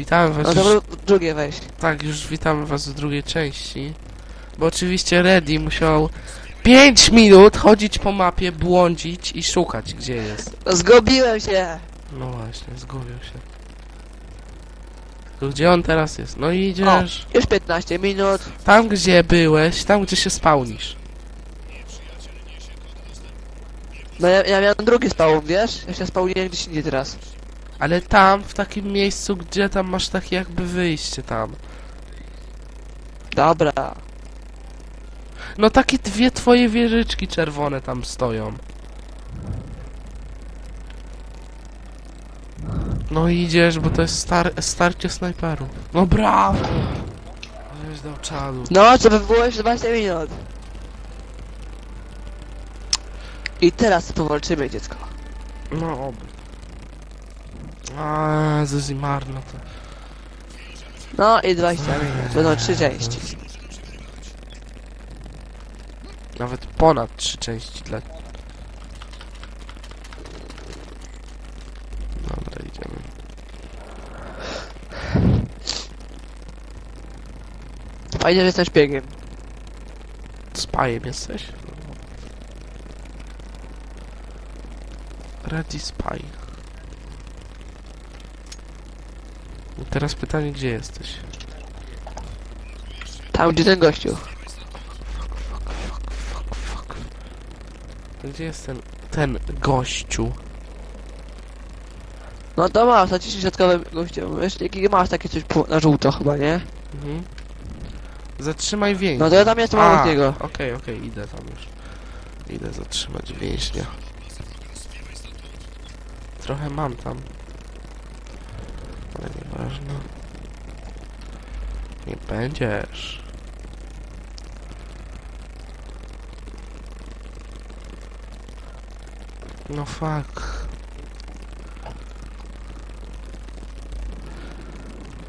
Witamy was No już, to drugie weź. tak, już witamy was w drugiej części. Bo oczywiście Reddy musiał 5 minut chodzić po mapie, błądzić i szukać gdzie jest. Zgubiłem się! No właśnie, zgubił się. To gdzie on teraz jest? No i idziesz Już 15 minut. tam gdzie byłeś, tam gdzie się spełnisz. No ja, ja miałem drugi spawn, wiesz? Ja się spawniłem gdzieś indziej teraz. Ale tam, w takim miejscu, gdzie tam masz takie jakby wyjście tam. Dobra. No takie dwie twoje wieżyczki czerwone tam stoją. No idziesz, bo to jest star starcie snajperów. No brawo! Żeś dał czadu. No, by było jeszcze 20 minut. I teraz powalczymy, dziecko. No oby. A, Zuzi marno to. No i 20 minut. Będą trzy części. Nawet ponad trzy części dla... Dobra, idziemy. Fajnie, że jestem szpiegiem. Spajem jesteś? Ready Spy. I teraz pytanie, gdzie jesteś? Tam, gdzie ten gościu. Gdzie jest ten, ten gościu? No to masz, na 10 środkowym gościu. Wiesz, masz takie coś na żółto chyba, nie? Mhm. Zatrzymaj więź. No to ja tam jestem A, obok niego. Okej, okej, idę tam już. Idę zatrzymać więźnia. Trochę mam tam. Ale nieważne. Nie będziesz. No fuck.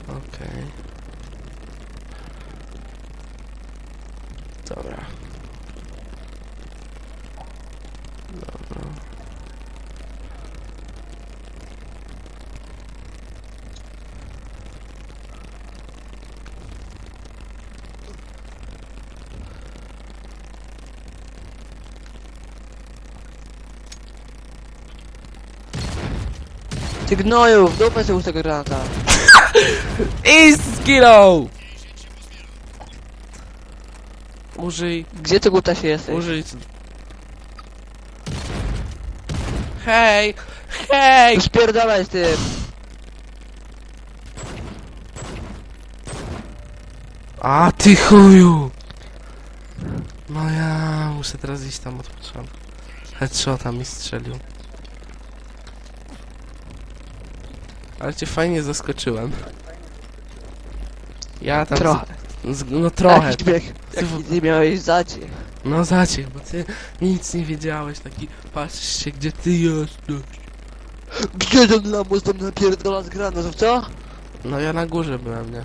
Okej. Dobra. Dobra. Ty gnoju, w dupę sobie tego granata. I zginął! Użyj, Gdzie ty guta się jesteś? użyj... Hej! Hej! Spierdalaj z tym. A ty chuju! No ja muszę teraz iść tam od początku. Headshota mi strzelił. Ale cię fajnie zaskoczyłem. Ja tam... Trochę. Z, no trochę. Jakiś bieg. Ty Jaki ty miałeś zaciek. No zaciek, bo ty nic nie wiedziałeś, taki patrzysz się, gdzie ty jesteś. Gdzie ten lamus tam napierdala z granatów, co? No ja na górze byłem, nie?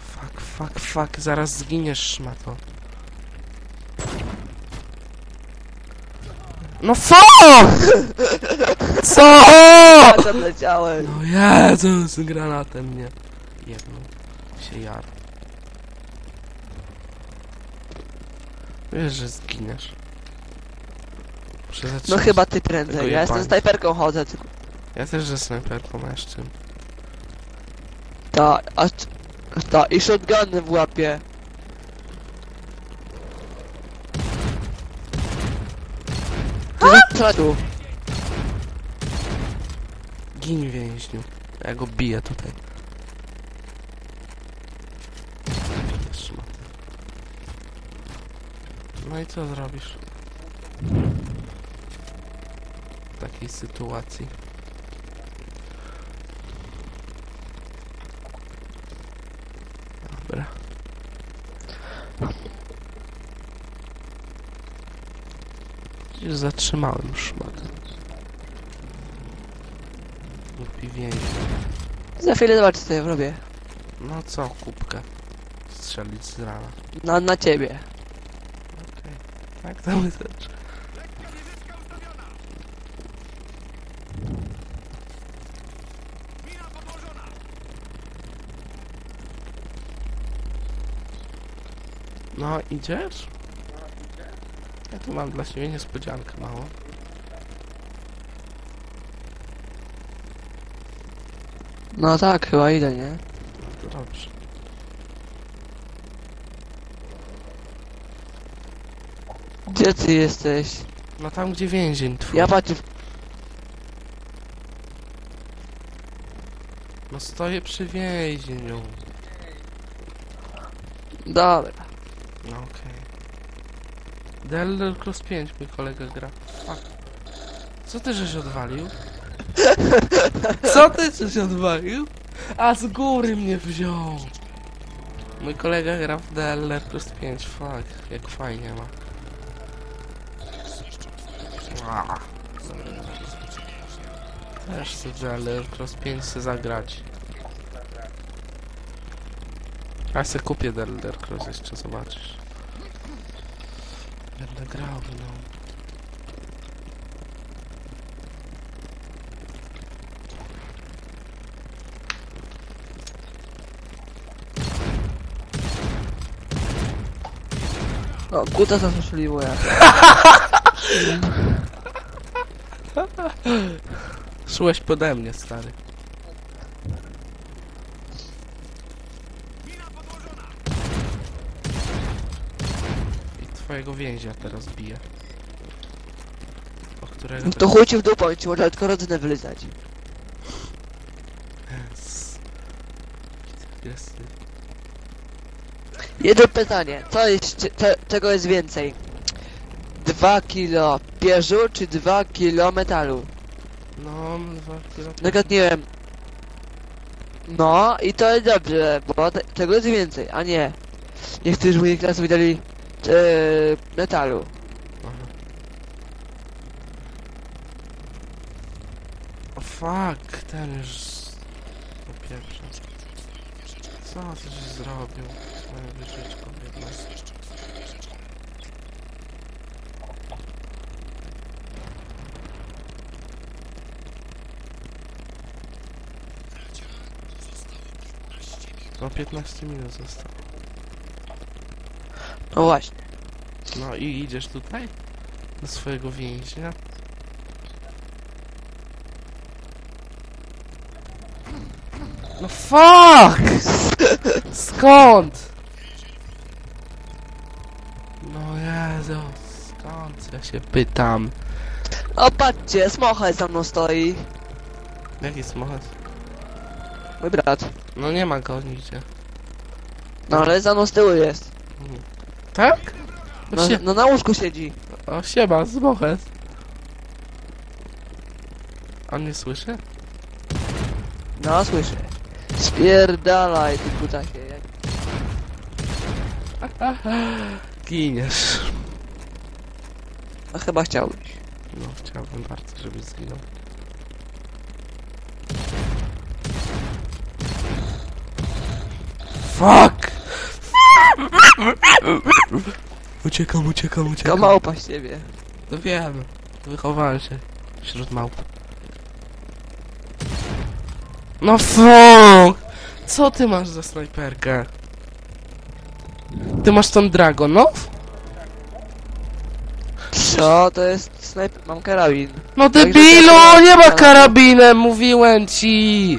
Fuck, fuck, fuck, zaraz zginiesz, szmato. No co? Co? Ja tam leciałem. No Jezus, z granatem mnie jedną się jar. Wiesz, że zginiesz. Muszę No zatrzymać. chyba ty prędzej. Ja jestem snajperką chodzę, tylko. Ja też ze snajperką jeszcze. Ta, a... Ta, i shotguny w łapie. Ty zaczął. Gin więźniu. Ja go biję tutaj. No i co zrobisz? W takiej sytuacji. Dobra. Przecież zatrzymałem szmatę. Głupi wieńce. Za chwilę zobacz co ja robię. No co, kubkę? Strzelić z rana. No, na ciebie. Okej, tak to wystarczy. No, idziesz? Ja tu mam dla siebie niespodziankę małą. No tak, chyba idę, nie? No to dobrze. Gdzie ty jesteś? No tam, gdzie więzień twój. Ja patrzę. No stoję przy więzieniu. Dobra. No okej. The Elder Cross 5 mój kolega gra. Fuck. Co ty żeś odwalił? Co ty żeś odwalił? A z góry mnie wziął. Mój kolega gra w The Elder Cross 5. Fuck, jak fajnie ma. Też chcę Elder Cross 5 chcę zagrać. Ja se kupię The Cross jeszcze, zobaczysz. Będę grał, no. O, kuta zastrzeliło ja. Szłeś pode mnie, stary. I twojego więźnia teraz bije. O którego... No to chuj ci w dupę, ci można tylko rodzynę wylizać. Yes. Jest... Jedno pytanie, co jest, te, czego jest więcej? Dwa kilo pierzu czy dwa kilo metalu? No, dwa kilo... Zagadniłem. No i to jest dobrze, bo te, tego jest więcej, a nie. Niektórzy mojej klasy e, metalu. O fuck, ten już... O pierwsze. Co ty żeś zrobił? Swoją wieżyczką jedną. No 15 minut zostało. No właśnie. No i idziesz tutaj? Do swojego więźnia? No fuck! Skąd? No Jezu, skąd? Ja się pytam. O patrzcie, smocha za mną stoi. Jaki smochacz? Mój brat. No nie ma go nigdzie. No ale za mną z tyłu jest. Tak? No, sie no na łóżku siedzi. o siema, smochacz. On mnie słyszy? No słyszę. Spierdalaj ty kutasie. jak- Giniesz. A chyba chciałbyś. No chciałbym bardzo, żeby zginął. Fuck! Uciekam, uciekam, uciekam. małpa z ciebie. No wiem, wychowałem się wśród małp. No fuck! Co ty masz za snajperkę? Ty masz tą Dragonow? Co? To jest snajper... Mam karabin. No debilu, nie ma karabinem, mówiłem ci!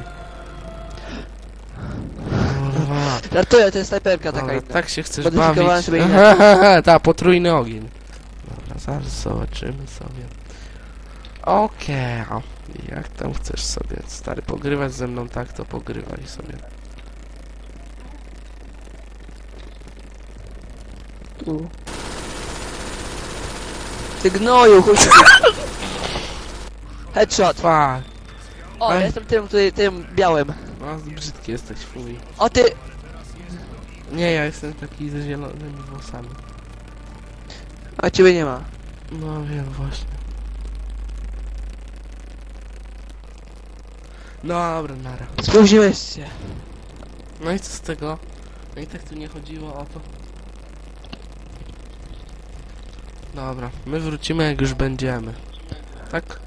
Kurwa. Żartuję, to jest snajperka taka Dobra, inna. tak się chcesz Modyfikowałem bawić. sobie inaczej. Ta, potrójny ogień. Dobra, zaraz zobaczymy sobie. Okej. Jak tam chcesz sobie, stary, pogrywać ze mną tak, to pogrywaj sobie. Tu. Ty gnoju, chuj. Headshot. Fuck. O, Ej. ja jestem tym, który, tym białym. No, brzydki jesteś, fuj. O ty... Nie, ja jestem taki ze zielonymi włosami. A ciebie nie ma. No, wiem, właśnie. Dobra, nara. Spóźniłeś się. No i co z tego? No i tak tu nie chodziło o to. Dobra, my wrócimy jak już będziemy. Tak? Tak.